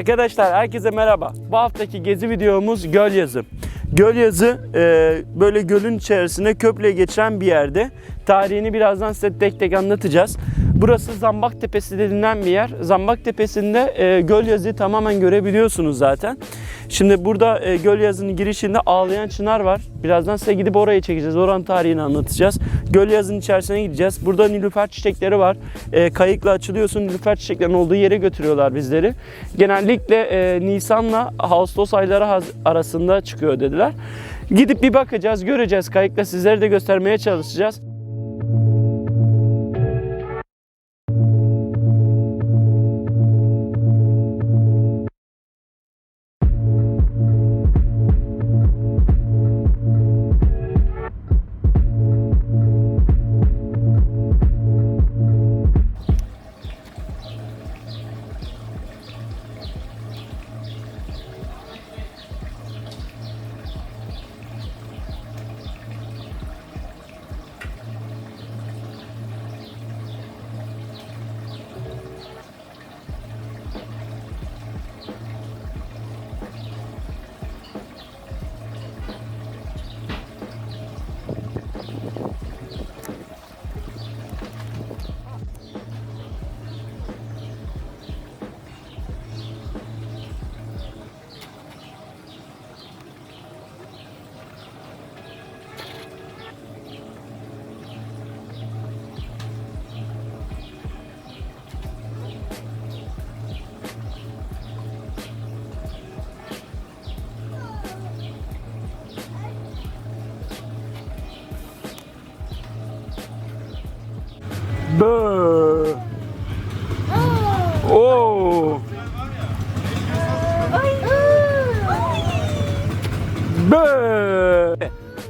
Arkadaşlar herkese merhaba. Bu haftaki gezi videomuz Gölyazı. Gölyazı e, böyle gölün içerisine köprüye geçiren bir yerde. Tarihini birazdan size tek tek anlatacağız. Burası Zambak Tepesi denilen bir yer. Zambak Tepesi'nde e, Gölyazı'yı tamamen görebiliyorsunuz zaten. Şimdi burada e, Gölyazı'nın girişinde ağlayan çınar var. Birazdan size gidip oraya çekeceğiz. Oranın tarihini anlatacağız. Gölyazı'nın içerisine gideceğiz. Burada nilüfer çiçekleri var. E, kayıkla açılıyorsun. Nilüfer çiçeklerinin olduğu yere götürüyorlar bizleri. Genellikle e, Nisan'la Ağustos ayları arasında çıkıyor dediler. Gidip bir bakacağız, göreceğiz. Kayıkla sizlere de göstermeye çalışacağız.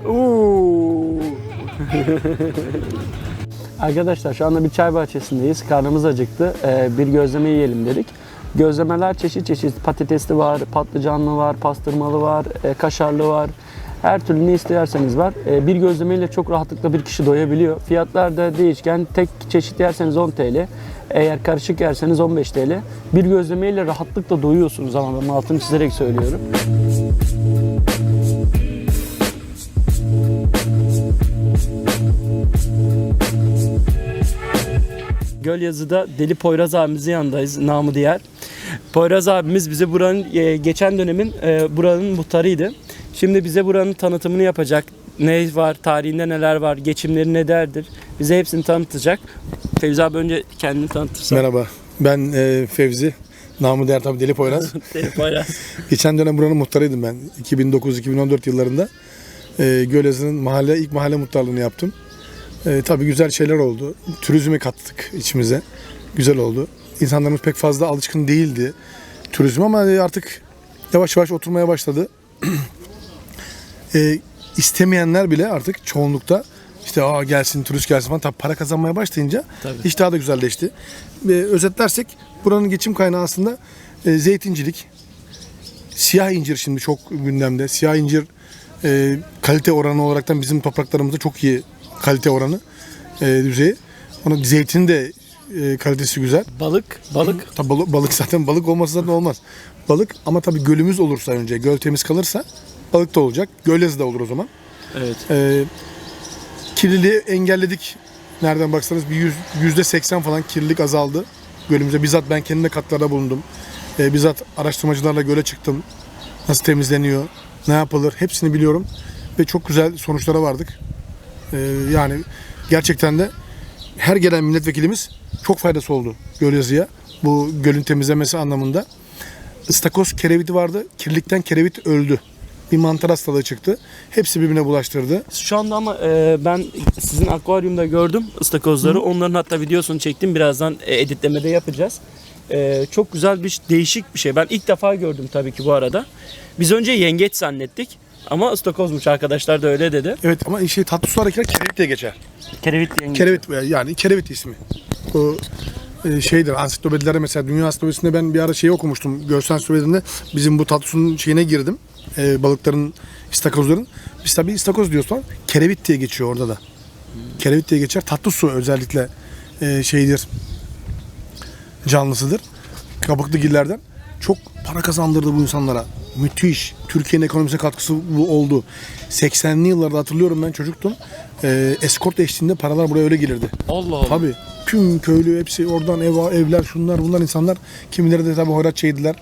Oo. Arkadaşlar şu anda bir çay bahçesindeyiz. Karnımız acıktı. Ee, bir gözleme yiyelim dedik. Gözlemeler çeşit çeşit. Patatesli var, patlıcanlı var, pastırmalı var, e, kaşarlı var. Her türlü ne isterseniz var. E, bir gözlemeyle çok rahatlıkla bir kişi doyabiliyor. Fiyatlar da değişken. Tek çeşit yerseniz 10 TL. Eğer karışık yerseniz 15 TL. Bir gözlemeyle rahatlıkla doyuyorsunuz ama ben altını çizerek söylüyorum. Gölyazı'da Deli Poyraz abimizin yanındayız. Namı diğer. Poyraz abimiz bize buranın e, geçen dönemin e, buranın muhtarıydı. Şimdi bize buranın tanıtımını yapacak. Ne var, tarihinde neler var, geçimleri ne derdir. Bize hepsini tanıtacak. Fevzi abi önce kendini tanıtırsan. Merhaba, ben e, Fevzi. Namı değer tabii Deli Poyraz. Deli Poyraz. Geçen dönem buranın muhtarıydım ben. 2009-2014 yıllarında. E, Gölyazı'nın mahalle, ilk mahalle muhtarlığını yaptım. E, tabii güzel şeyler oldu. Turizmi kattık içimize. Güzel oldu. İnsanlarımız pek fazla alışkın değildi turizm ama e, artık yavaş yavaş oturmaya başladı. e, istemeyenler bile artık çoğunlukta işte Aa, gelsin turist gelsin falan tabii para kazanmaya başlayınca Tabii. iş daha da güzelleşti. Ve özetlersek buranın geçim kaynağı aslında e, zeytincilik. Siyah incir şimdi çok gündemde. Siyah incir e, kalite oranı olaraktan bizim topraklarımızda çok iyi kalite oranı e, düzeyi. Onun zeytinin de e, kalitesi güzel. Balık, balık. Tabii balık, balık zaten balık olmasa zaten olmaz. Balık ama tabii gölümüz olursa önce göl temiz kalırsa balık da olacak. Gölyazı da olur o zaman. Evet. Ee, kirliliği engelledik. Nereden baksanız bir yüz- yüzde seksen falan kirlilik azaldı. Gölümüze bizzat ben kendime katlarda bulundum. Ee, bizzat araştırmacılarla göle çıktım. Nasıl temizleniyor, ne yapılır hepsini biliyorum. Ve çok güzel sonuçlara vardık. Ee, yani gerçekten de her gelen milletvekilimiz çok faydası oldu Gölyazı'ya. Bu gölün temizlemesi anlamında. Istakoz kereviti vardı. Kirlilikten kerevit öldü. Bir mantar hastalığı çıktı. Hepsi birbirine bulaştırdı. Şu anda ama e, ben sizin akvaryumda gördüm ıstakozları. Onların hatta videosunu çektim. Birazdan e, editlemede yapacağız. E, çok güzel bir değişik bir şey. Ben ilk defa gördüm tabii ki bu arada. Biz önce yengeç zannettik. Ama ıstakozmuş arkadaşlar da öyle dedi. Evet ama şey tatlı su hareketler kerevit diye geçer. Kerevit yengeç. Kerevit yani kerevit ismi. O e, şeydir ansiklopedilerde mesela Dünya Ansiklopedisinde ben bir ara şeyi okumuştum. Görsel ansiklopedisinde bizim bu tatlı suyun şeyine girdim. E, balıkların, istakozların. Biz tabii istakoz diyoruz falan. Kerevit diye geçiyor orada da. Kerevit diye geçer. Tatlı su özellikle e, şeydir. Canlısıdır. Kabuklu gillerden. Çok para kazandırdı bu insanlara. Müthiş. Türkiye'nin ekonomisine katkısı oldu. 80'li yıllarda hatırlıyorum ben çocuktum. E, eskort eşliğinde paralar buraya öyle gelirdi. Allah Allah. Tabii. Tüm köylü hepsi oradan ev, evler şunlar bunlar insanlar. Kimileri de tabii hoyratça yediler.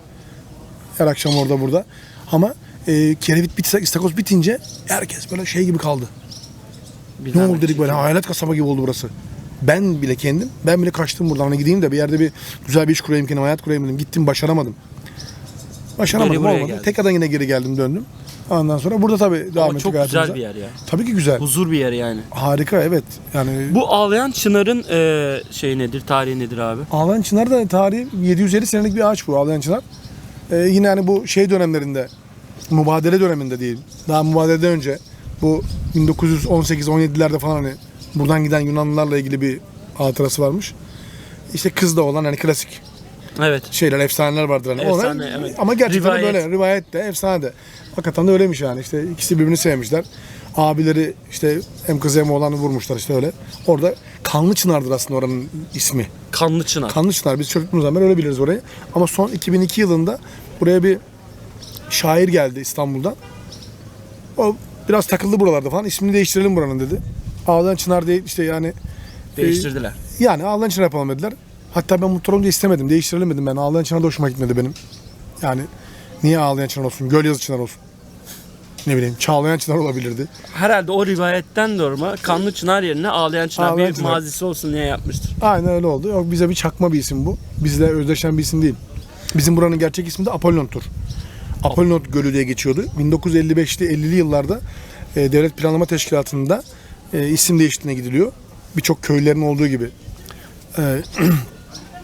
Her akşam orada burada. Ama e, kerevit bit, istakoz bitince herkes böyle şey gibi kaldı. Bir Ne oldu dedik böyle hayalet kasaba gibi oldu burası. Ben bile kendim, ben bile kaçtım buradan. Hani gideyim de bir yerde bir güzel bir iş kurayım kendim, hayat kurayım dedim. Gittim başaramadım. Başaramadım buraya olmadı. geldin. Tekrardan yine geri geldim döndüm. Ondan sonra burada tabii devam Ama ettik çok hayatımıza. güzel bir yer ya. Tabii ki güzel. Huzur bir yer yani. Harika evet. Yani Bu ağlayan çınarın e, şey nedir, tarihi nedir abi? Ağlayan Çınar da tarihi 750 senelik bir ağaç bu Ağlayan Çınar. Ee, yine hani bu şey dönemlerinde, mübadele döneminde değil. Daha mübadeleden önce bu 1918-17'lerde falan hani buradan giden Yunanlılarla ilgili bir hatırası varmış. İşte kızda olan hani klasik Evet. şeyler, efsaneler vardır hani. Efsane, Ona- evet. Ama gerçekten Rivayet. böyle rivayet de efsane de. Hakikaten de öyleymiş yani. İşte ikisi birbirini sevmişler. Abileri işte hem kızı hem oğlanı vurmuşlar işte öyle. Orada Kanlı Çınar'dır aslında oranın ismi. Kanlı çınar. Kanlı Çınar. Biz çocukluğumuzdan beri öyle biliriz orayı. Ama son 2002 yılında buraya bir şair geldi İstanbul'dan. O biraz takıldı buralarda falan. İsmini değiştirelim buranın dedi. Ağlayan Çınar değil işte yani Değiştirdiler. yani Ağlayan Çınar yapalım dediler. Hatta ben muhtar olunca istemedim. Değiştirelim dedim ben. Ağlayan Çınar da hoşuma gitmedi benim. Yani niye Ağlayan Çınar olsun? Göl yazı Çınar olsun. Ne bileyim Çağlayan Çınar olabilirdi. Herhalde o rivayetten doğma Kanlı Çınar yerine Ağlayan Çınar Ağlayan bir Çınar. mazisi olsun diye yapmıştır. Aynen öyle oldu. Yok bize bir çakma bir isim bu. Bizle özdeşen bir isim değil. Bizim buranın gerçek ismi de Apollon'tur. Apollon Gölü diye geçiyordu. 1955'li 50'li yıllarda e, Devlet Planlama Teşkilatı'nda e, isim değişikliğine gidiliyor. Birçok köylerin olduğu gibi. E,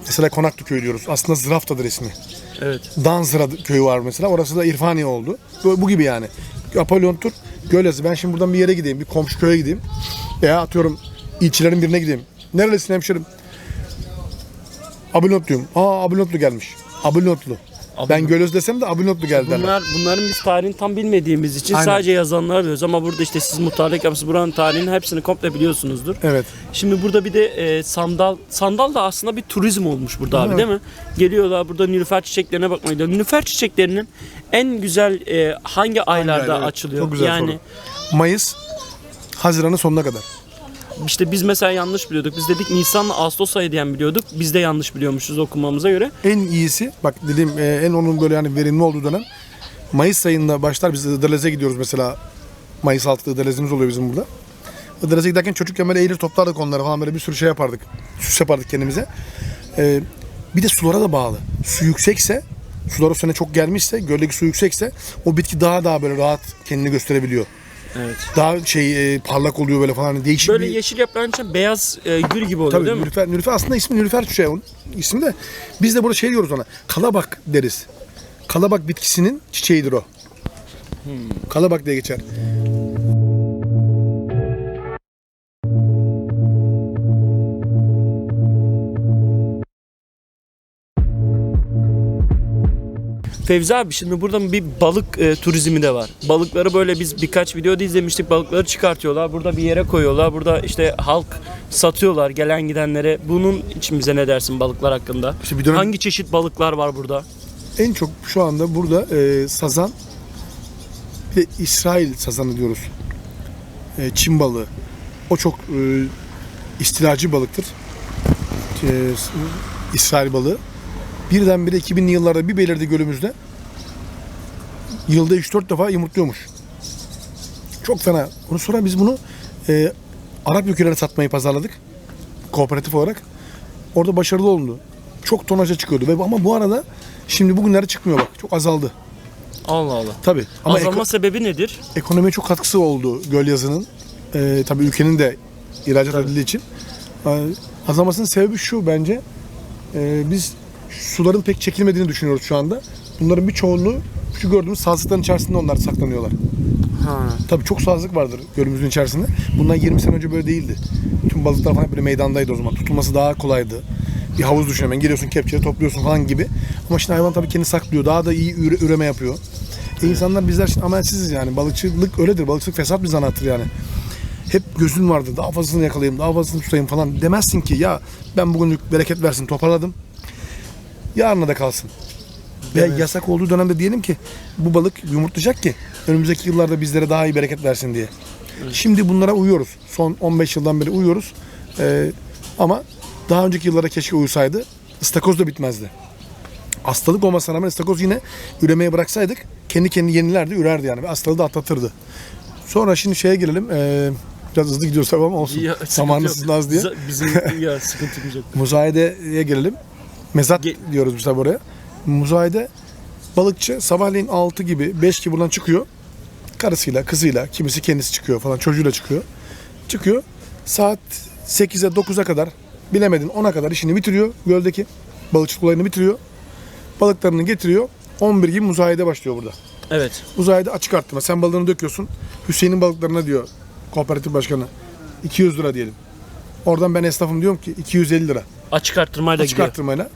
mesela Konaklı Köyü diyoruz. Aslında Zırafta'dır ismi. Evet. Danzıra köyü var mesela. Orası da İrfaniye oldu. Bu, bu gibi yani. Apollon Tur Gölyazı. Ben şimdi buradan bir yere gideyim. Bir komşu köye gideyim. Veya atıyorum ilçelerin birine gideyim. Nerelisin hemşerim? Abilot diyorum. Aa Abilotlu gelmiş. Abilotlu. Ben Gölöz desem de Abilotlu geldi derler. Bunlar bunların biz tarihini tam bilmediğimiz için Aynen. sadece yazanları biliyoruz ama burada işte siz muhtarlık yapmışsınız buranın tarihini hepsini komple biliyorsunuzdur. Evet. Şimdi burada bir de e, sandal sandal da aslında bir turizm olmuş burada abi değil mi? Geliyorlar burada nilüfer çiçeklerine bakmaya gidiyorlar. Nilüfer çiçeklerinin en güzel e, hangi aylarda Evet, açılıyor? Çok güzel yani soru. Mayıs, Haziran'ın sonuna kadar. İşte biz mesela yanlış biliyorduk. Biz dedik Nisan'la Ağustos ayı diyen biliyorduk. Biz de yanlış biliyormuşuz okumamıza göre. En iyisi bak dediğim e, en onun böyle yani verimli olduğu dönem Mayıs ayında başlar biz Iğdırlez'e gidiyoruz mesela. Mayıs altı Iğdırlez'imiz oluyor bizim burada. Iğdırlez'e giderken çocukken böyle eğilir toplardık onları falan böyle bir sürü şey yapardık. Süs yapardık kendimize. E, bir de sulara da bağlı. Su yüksekse sular o sene çok gelmişse göldeki su yüksekse o bitki daha daha böyle rahat kendini gösterebiliyor. Evet. Daha şey e, parlak oluyor böyle falan Hani değişik Böyle bir... yeşil yaprağın içinde beyaz e, gül gibi oluyor Tabii değil mi? Nülüfer, Nülüfer aslında ismi Nülüfer şey onun ismi de biz de burada şey diyoruz ona kalabak deriz. Kalabak bitkisinin çiçeğidir o. Kalabak diye geçer. Fevzi abi şimdi burada bir balık e, turizmi de var. Balıkları böyle biz birkaç videoda izlemiştik. Balıkları çıkartıyorlar. Burada bir yere koyuyorlar. Burada işte halk satıyorlar gelen gidenlere. Bunun için bize ne dersin balıklar hakkında? İşte bir dönem- Hangi çeşit balıklar var burada? En çok şu anda burada e, sazan bir de İsrail sazanı diyoruz. E, Çin balığı. O çok e, istilacı balıktır. E, s- İsrail balığı. Birdenbire 2000'li yıllarda bir belirdi gölümüzde. Yılda 3-4 defa yumurtluyormuş. Çok fena. Onu sonra biz bunu e, Arap ülkelerine satmayı pazarladık. Kooperatif olarak. Orada başarılı olundu. Çok tonaja çıkıyordu. Ve ama bu arada şimdi bugünlerde çıkmıyor bak. Çok azaldı. Allah Allah. Tabii. Ama Azalma eko- sebebi nedir? ekonomiye çok katkısı oldu göl yazının. Ee, tabii ülkenin de ihracat edildiği için. Ee, azalmasının sebebi şu bence. Ee, biz suların pek çekilmediğini düşünüyoruz şu anda. Bunların bir çoğunluğu şu gördüğümüz sazlıkların içerisinde onlar saklanıyorlar. Ha. Tabii çok sazlık vardır gölümüzün içerisinde. Bundan 20 sene önce böyle değildi. Tüm balıklar falan böyle meydandaydı o zaman. Tutulması daha kolaydı. Bir havuz düşün hemen giriyorsun kepçeyle topluyorsun falan gibi. Ama şimdi hayvan tabii kendini saklıyor. Daha da iyi üre- üreme yapıyor. E insanlar bizler şimdi amelsiziz yani. Balıkçılık öyledir. Balıkçılık fesat bir zanattır yani. Hep gözün vardı. Daha fazlasını yakalayayım, daha fazlasını tutayım falan. Demezsin ki ya ben bugünlük bereket versin toparladım. Yarına da kalsın. Ve yasak olduğu dönemde diyelim ki bu balık yumurtlayacak ki önümüzdeki yıllarda bizlere daha iyi bereket versin diye. Şimdi bunlara uyuyoruz. Son 15 yıldan beri uyuyoruz. Ee, ama daha önceki yıllara keşke uysaydı ıstakoz da bitmezdi. Hastalık olmasına rağmen ıstakoz yine üremeye bıraksaydık kendi kendini yenilerdi, ürerdi yani. Ve hastalığı da atlatırdı. Sonra şimdi şeye gelelim. Ee, biraz hızlı gidiyoruz tabii ama olsun. Ya, sıkıntı Zamanı yok. sizin az diye. Bizim ya sıkıntımız yok. Muzayedeye gelelim. Mezat Ge- diyoruz biz tabi oraya. Muzayede balıkçı sabahleyin 6 gibi 5 gibi buradan çıkıyor. Karısıyla, kızıyla, kimisi kendisi çıkıyor falan çocuğuyla çıkıyor. Çıkıyor. Saat 8'e 9'a kadar bilemedin 10'a kadar işini bitiriyor göldeki. Balıkçılık olayını bitiriyor. Balıklarını getiriyor. 11 gibi muzayede başlıyor burada. Evet. Muzayede açık arttırma. Sen balığını döküyorsun. Hüseyin'in balıklarına diyor kooperatif başkanı 200 lira diyelim. Oradan ben esnafım diyorum ki 250 lira. Açık arttırmayla Açık gidiyor. arttırmayla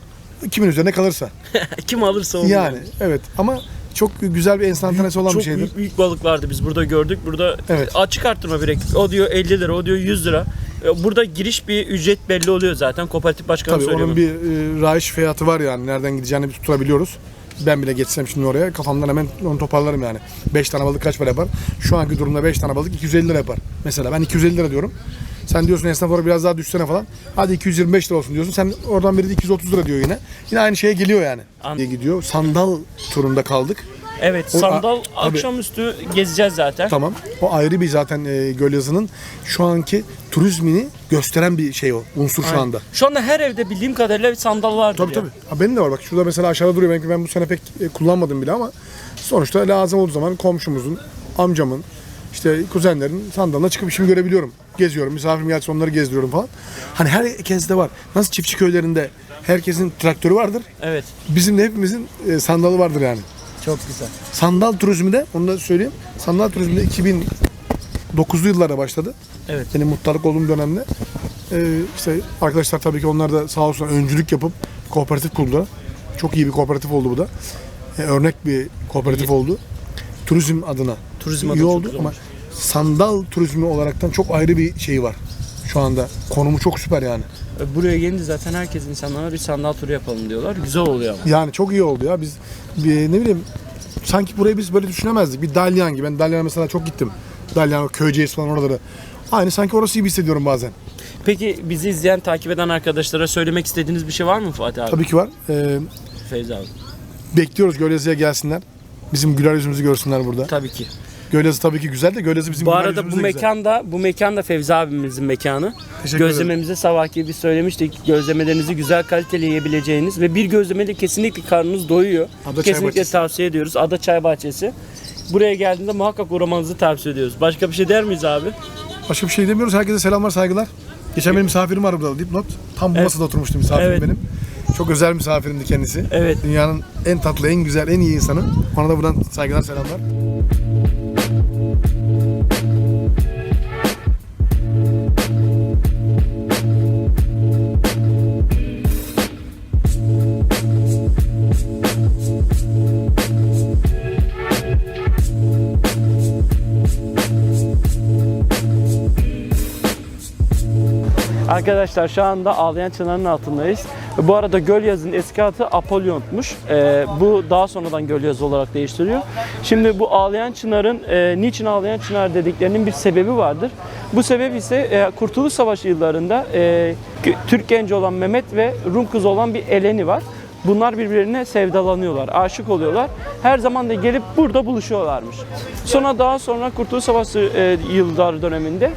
kimin üzerine kalırsa. Kim alırsa onu. Yani evet ama çok güzel bir enstantanesi olan Çok bir şeydir. büyük, büyük balık vardı biz burada gördük. Burada Evet. açık arttırma direkt. O diyor 50 lira, o diyor 100 lira. E, Burada giriş bir ücret belli oluyor zaten. Kooperatif başkanı Tabii söylüyor. onun bunu. bir e, rayiç fiyatı var yani nereden gideceğini bir tutturabiliyoruz. Ben bile geçsem şimdi oraya kafamdan hemen onu toparlarım yani. 5 tane balık kaç para yapar? Şu anki durumda 5 tane balık 250 lira yapar. Mesela ben 250 lira diyorum. Sen diyorsun esnaf olarak biraz daha düşsene falan. Hadi 225 lira olsun diyorsun. Sen oradan biri de 230 lira diyor yine. Yine aynı şeye geliyor yani. An- diye gidiyor. Sandal turunda kaldık. Evet, O- sandal Tabii. akşamüstü gezeceğiz zaten. Tamam. O ayrı bir zaten e, Gölyazı'nın şu anki turizmini gösteren bir şey o. Unsur şu Aynen. anda. Şu anda her evde bildiğim kadarıyla bir sandal vardır Tabii ya. tabii. Ha, benim de var bak şurada mesela aşağıda duruyor. Belki ben bu sene pek e, kullanmadım bile ama sonuçta lazım olduğu zaman komşumuzun, amcamın, işte kuzenlerin sandalına çıkıp işimi görebiliyorum. Geziyorum. Misafirim gelse onları gezdiriyorum falan. Hani herkeste var. Nasıl çiftçi köylerinde herkesin traktörü vardır. Evet. Bizim de hepimizin e, sandalı vardır yani. Çok güzel. Sandal turizmi de onu da söyleyeyim. Sandal turizmi de 2009'lu yıllarda başladı. Evet. Benim muhtarlık olduğum dönemde. Ee, işte arkadaşlar tabii ki onlar da sağ olsun öncülük yapıp kooperatif kurdular. Çok iyi bir kooperatif oldu bu da. Ee, örnek bir kooperatif oldu. Turizm adına. Turizm iyi oldu ama sandal turizmi olaraktan çok ayrı bir şey var. Şu anda konumu çok süper yani. E, Buraya gelince zaten herkes insanlara bir sandal turu yapalım diyorlar. Güzel oluyor ama. Yani çok iyi oldu ya. Biz bir, ne bileyim sanki burayı biz böyle düşünemezdik. Bir Dalyan gibi. Ben Dalyan'a mesela çok gittim. Dalyan, Köyceğiz falan oraları. Aynı sanki orası gibi hissediyorum bazen. Peki bizi izleyen, takip eden arkadaşlara söylemek istediğiniz bir şey var mı Fatih abi? Tabii ki var. Ee, Feyzi abi. bekliyoruz Gölyazı'ya gelsinler. Bizim güler yüzümüzü görsünler burada. Tabii ki. Gölyazı tabii ki güzel de Gölyazı bizim Bu arada bu yüzümüz de güzel. mekan da bu mekan da Fevzi abimizin mekanı. Teşekkür ederim. Gözlememize sabahki biz söylemiştik. Gözlemelerinizi güzel kaliteli yiyebileceğiniz ve bir gözlemede kesinlikle karnınız doyuyor. Ada Çay kesinlikle Bahçesi. tavsiye ediyoruz. Ada Çay Bahçesi. Buraya geldiğinde muhakkak uğramanızı tavsiye ediyoruz. Başka bir şey der miyiz abi? Başka bir şey demiyoruz. Herkese selamlar, saygılar. Geçen benim misafirim var burada dipnot. Tam bu Evet. masada oturmuştu misafirim Evet. benim. Çok özel misafirimdi kendisi. Evet. Dünyanın en tatlı, en güzel, en iyi insanı. Ona da buradan saygılar, selamlar. Arkadaşlar şu anda Ağlayan Çınar'ın altındayız. Bu arada Gölyazı'nın eski adı Apolyont'muş. Ee, bu daha sonradan Gölyazı olarak değiştiriyor. Şimdi bu Ağlayan Çınar'ın e, niçin Ağlayan Çınar dediklerinin bir sebebi vardır. Bu sebep ise e, Kurtuluş Savaşı yıllarında e, Türk genci olan Mehmet ve Rum kızı olan bir Eleni var. Bunlar birbirine sevdalanıyorlar, aşık oluyorlar. Her zaman da gelip burada buluşuyorlarmış. Sonra daha sonra Kurtuluş Savaşı e, yıllar döneminde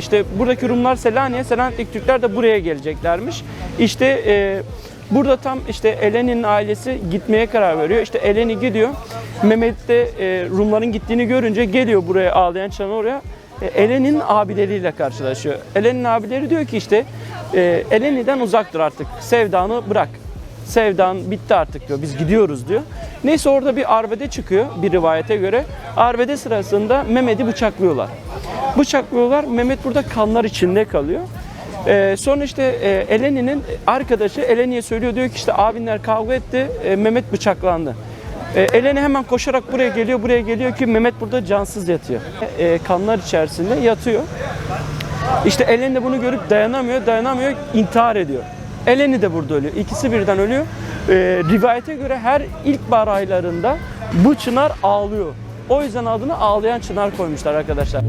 işte buradaki Rumlar Selanik'e, Selanik'teki Türkler de buraya geleceklermiş. İşte e, Burada tam işte Eleni'nin ailesi gitmeye karar veriyor. İşte Eleni gidiyor. Mehmet de e, Rumların gittiğini görünce geliyor buraya ağlayan çana oraya. E, Eleni'nin abileriyle karşılaşıyor. Eleni'nin abileri diyor ki işte e, Eleni'den uzak dur artık. Sevdanı bırak. Sevdan bitti artık diyor. Biz gidiyoruz diyor. Neyse orada bir arbede çıkıyor bir rivayete göre. Arbede sırasında Mehmet'i bıçaklıyorlar. Bıçaklıyorlar. Mehmet burada kanlar içinde kalıyor. Ee, sonra işte e, Eleni'nin arkadaşı Eleni'ye söylüyor diyor ki işte abinler kavga etti e, Mehmet bıçaklandı. E, Eleni hemen koşarak buraya geliyor buraya geliyor ki Mehmet burada cansız yatıyor. E, kanlar içerisinde yatıyor. İşte Eleni de bunu görüp dayanamıyor dayanamıyor intihar ediyor. Eleni de burada ölüyor. İkisi birden ölüyor. E, rivayete göre her ilkbahar aylarında bu çınar ağlıyor. O yüzden adını ağlayan çınar koymuşlar arkadaşlar.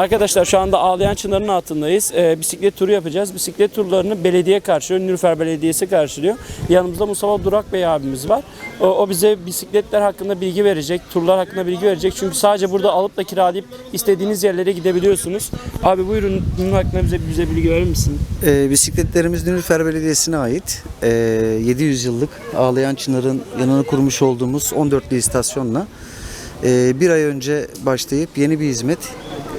Arkadaşlar şu anda Ağlayan Çınar'ın altındayız. Ee, bisiklet turu yapacağız. Bisiklet turlarını belediye karşılıyor. Nülfer Belediyesi karşılıyor. Yanımızda Mustafa Durak Bey abimiz var. O, o bize bisikletler hakkında bilgi verecek, turlar hakkında bilgi verecek. Çünkü sadece burada alıp da kiralayıp istediğiniz yerlere gidebiliyorsunuz. Abi buyurun bunun hakkında bize bize bilgi verir misin? E, bisikletlerimiz Nilüfer Belediyesi'ne ait. E, 700 yıllık Ağlayan Çınar'ın yanına kurmuş olduğumuz 14'lü istasyonla e, bir ay önce başlayıp yeni bir hizmet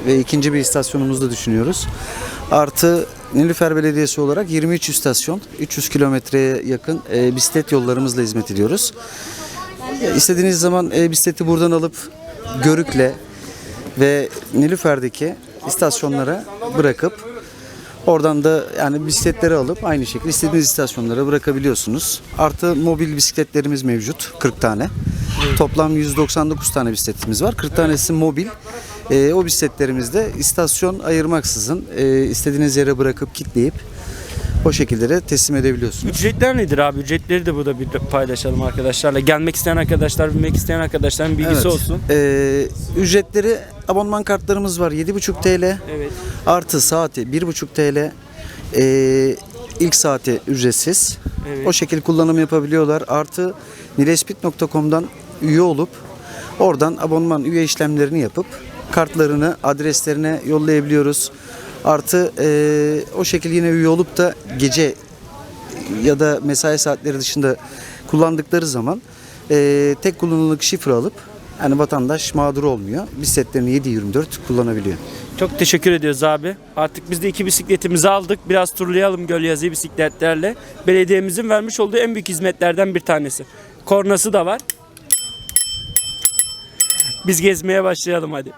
ve ikinci bir istasyonumuzu da düşünüyoruz. Artı Nilüfer Belediyesi olarak 23 istasyon, 300 kilometreye yakın e, bisiklet yollarımızla hizmet ediyoruz. İstediğiniz zaman e, bisikleti buradan alıp Görük'le ve Nilüfer'deki istasyonlara bırakıp Oradan da yani bisikletleri alıp aynı şekilde istediğiniz istasyonlara bırakabiliyorsunuz. Artı mobil bisikletlerimiz mevcut 40 tane. Toplam 199 tane bisikletimiz var. 40 tanesi mobil. Ee, o bisikletlerimizde istasyon ayırmaksızın e, istediğiniz yere bırakıp kitleyip o şekilde de teslim edebiliyorsunuz. Ücretler nedir abi? Ücretleri de burada bir paylaşalım arkadaşlarla. Gelmek isteyen arkadaşlar, bilmek isteyen arkadaşların bilgisi Evet. olsun. Ee, ücretleri abonman kartlarımız var 7,5 TL. Evet. Artı saati 1,5 TL. Ee, ilk saati ücretsiz. Evet. O şekilde kullanım yapabiliyorlar. Artı nilespit.com'dan üye olup oradan abonman üye işlemlerini yapıp kartlarını adreslerine yollayabiliyoruz. Artı eee, o şekilde yine üye olup da gece ya da mesai saatleri dışında kullandıkları zaman eee, tek kullanımlık şifre alıp yani vatandaş mağdur olmuyor. Bisikletlerini 7-24 kullanabiliyor. Çok teşekkür ediyoruz abi. Artık biz de iki bisikletimizi aldık. Biraz turlayalım Gölyazı bisikletlerle. Belediyemizin vermiş olduğu en büyük hizmetlerden bir tanesi. Kornası da var. Biz gezmeye başlayalım hadi.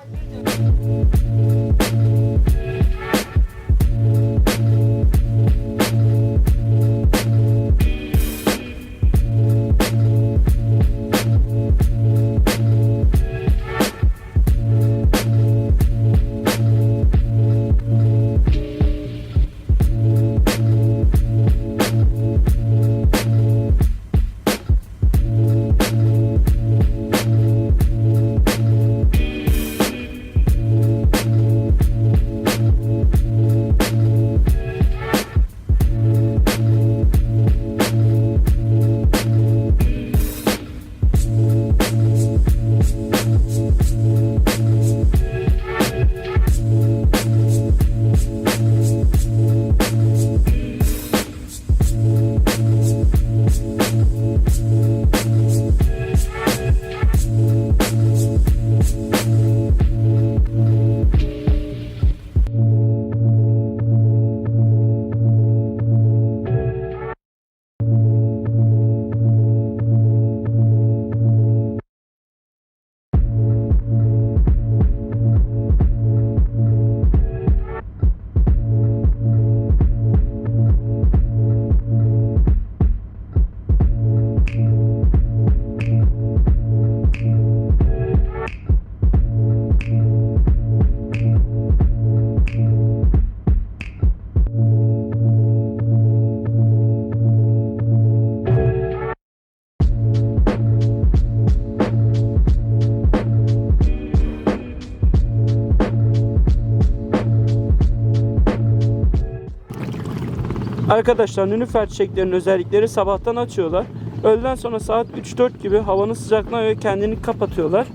Arkadaşlar nünüfer çiçeklerinin özellikleri sabahtan açıyorlar. Öğleden sonra saat 3-4 gibi havanın sıcaklığına göre kendini kapatıyorlar.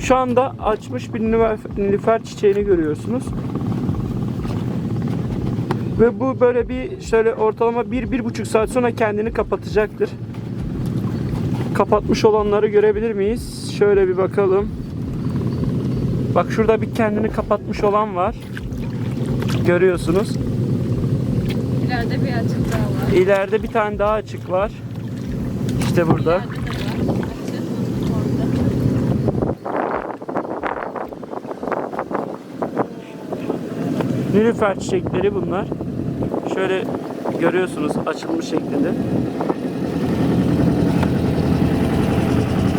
Şu anda açmış bir nilüfer, çiçeğini görüyorsunuz. Ve bu böyle bir şöyle ortalama 1-1,5 saat sonra kendini kapatacaktır. Kapatmış olanları görebilir miyiz? Şöyle bir bakalım. Bak şurada bir kendini kapatmış olan var. Görüyorsunuz. İleride bir açık daha var. İleride bir tane daha açık var. İşte burada. İleride de var. Açık orada. Nilüfer çiçekleri bunlar. Şöyle görüyorsunuz açılmış şeklinde.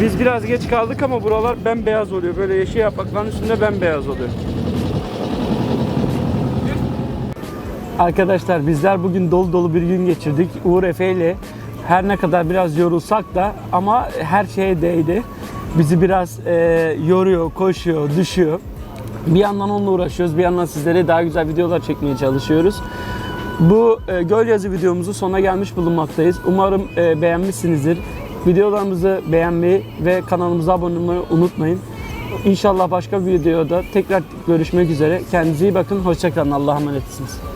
Biz biraz geç kaldık ama buralar bembeyaz oluyor. Böyle yeşil yaprakların üstünde bembeyaz oluyor. Arkadaşlar bizler bugün dolu dolu bir gün geçirdik. Uğur Efe ile her ne kadar biraz yorulsak da ama her şeye değdi. Bizi biraz e, yoruyor, koşuyor, düşüyor. Bir yandan onunla uğraşıyoruz, bir yandan sizlere daha güzel videolar çekmeye çalışıyoruz. Bu e, göl yazı videomuzun sonuna gelmiş bulunmaktayız. Umarım e, beğenmişsinizdir. Videolarımızı beğenmeyi ve kanalımıza abone olmayı unutmayın. İnşallah başka bir videoda tekrar görüşmek üzere. Kendinize iyi bakın. Hoşçakalın. Allah'a emanetsiniz.